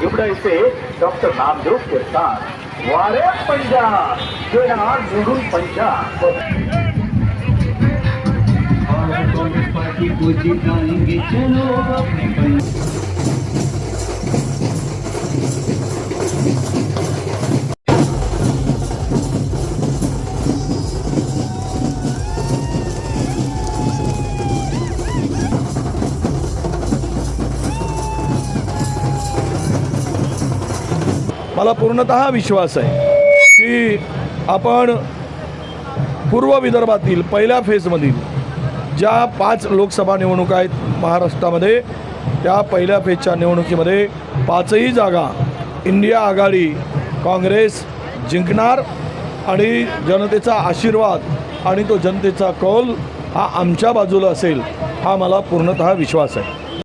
निवडायचे डॉक्टर नामदेव किरसान वारे पंजाब जोड़ा जोडून पंजाब. पार्टी को जिताएंगे चलो अपने मला पूर्णत विश्वास आहे की आपण पूर्व विदर्भातील पहिल्या फेजमधील ज्या पाच लोकसभा निवडणुका आहेत महाराष्ट्रामध्ये त्या पहिल्या फेजच्या निवडणुकीमध्ये पाचही जागा इंडिया आघाडी काँग्रेस जिंकणार आणि जनतेचा आशीर्वाद आणि तो जनतेचा कौल हा आमच्या बाजूला असेल हा मला पूर्णतः विश्वास आहे.